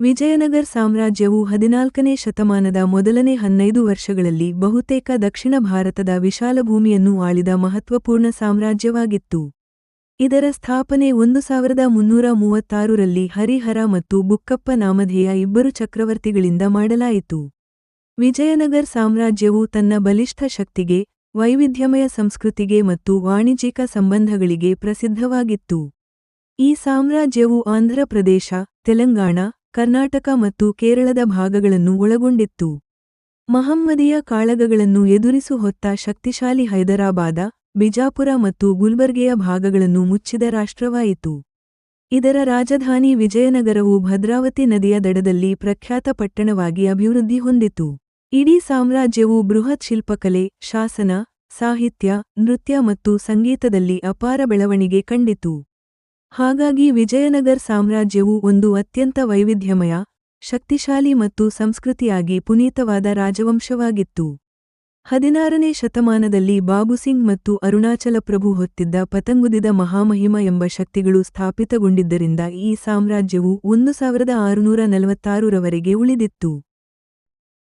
ವಿಜಯನಗರ್ ಸಾಮ್ರಾಜ್ಯವು ಹದಿನಾಲ್ಕನೇ ಶತಮಾನದ ಮೊದಲನೇ ಹನ್ನೈದು ವರ್ಷಗಳಲ್ಲಿ ಬಹುತೇಕ ದಕ್ಷಿಣ ಭಾರತದ ವಿಶಾಲ ಭೂಮಿಯನ್ನು ಆಳಿದ ಮಹತ್ವಪೂರ್ಣ ಸಾಮ್ರಾಜ್ಯವಾಗಿತ್ತು. ಇದರ ಸ್ಥಾಪನೆ ಒಂದು ಸಾವಿರದ ಮುನ್ನೂರ ಮೂವತ್ತಾರರಲ್ಲಿ ಹರಿಹರ ಮತ್ತು ಬುಕ್ಕಪ್ಪ ನಾಮಧೇಯ ಇಬ್ಬರು ಚಕ್ರವರ್ತಿಗಳಿಂದ ಮಾಡಲಾಯಿತು. ವಿಜಯನಗರ್ ಸಾಮ್ರಾಜ್ಯವು ತನ್ನ ಬಲಿಷ್ಠ ಶಕ್ತಿಗೆ, ವೈವಿಧ್ಯಮಯ ಸಂಸ್ಕೃತಿಗೆ ಮತ್ತು ವಾಣಿಜ್ಯಿಕ ಸಂಬಂಧಗಳಿಗೆ ಪ್ರಸಿದ್ಧವಾಗಿತ್ತು. ಈ ಸಾಮ್ರಾಜ್ಯವು ಆಂಧ್ರಪ್ರದೇಶ ತೆಲಂಗಾಣ ಕರ್ನಾಟಕ ಮತ್ತು ಕೇರಳದ ಭಾಗಗಳನ್ನು ಒಳಗೊಂಡಿತ್ತು. ಮಹಮ್ಮದಿಯ ಕಾಳಗಗಳನ್ನು ಎದುರಿಸು ಹೊತ್ತ ಶಕ್ತಿಶಾಲಿ ಹೈದರಾಬಾದ, ಬಿಜಾಪುರ ಮತ್ತು ಗುಲ್ಬರ್ಗೆಯ ಭಾಗಗಳನ್ನು ಮುಚ್ಚಿದ ರಾಷ್ಟ್ರವಾಯಿತು. ಇದರ ರಾಜಧಾನಿ ವಿಜಯನಗರವು ಭದ್ರಾವತಿ ನದಿಯ ದಡದಲ್ಲಿ ಪ್ರಖ್ಯಾತ ಪಟ್ಟಣವಾಗಿ ಅಭಿವೃದ್ಧಿ ಹೊಂದಿತು. ಇಡೀ ಸಾಮ್ರಾಜ್ಯವು ಬೃಹತ್ ಶಿಲ್ಪಕಲೆ, ಶಾಸನ, ಸಾಹಿತ್ಯ, ನೃತ್ಯ ಮತ್ತು ಸಂಗೀತದಲ್ಲಿ ಅಪಾರ ಬೆಳವಣಿಗೆ ಕಂಡಿತು. ಹಾಗಾಗಿ ವಿಜಯನಗರ್ ಸಾಮ್ರಾಜ್ಯವು ಒಂದು ಅತ್ಯಂತ ವೈವಿಧ್ಯಮಯ, ಶಕ್ತಿಶಾಲಿ ಮತ್ತು ಸಂಸ್ಕೃತಿಯಾಗಿ ಪುನೀತವಾದ ರಾಜವಂಶವಾಗಿತ್ತು. ಹದಿನಾರನೇ ಶತಮಾನದಲ್ಲಿ ಬಾಬುಸಿಂಗ್ ಮತ್ತು ಅರುಣಾಚಲ ಪ್ರಭು ಹೊತ್ತಿದ್ದ ಪತಂಗುದಿದ ಮಹಾಮಹಿಮ ಎಂಬ ಶಕ್ತಿಗಳು ಸ್ಥಾಪಿತಗೊಂಡಿದ್ದರಿಂದ ಈ ಸಾಮ್ರಾಜ್ಯವು ಒಂದು ಸಾವಿರದ ಆರುನೂರ ನಲವತ್ತಾರರವರೆಗೆ ಉಳಿದಿತ್ತು.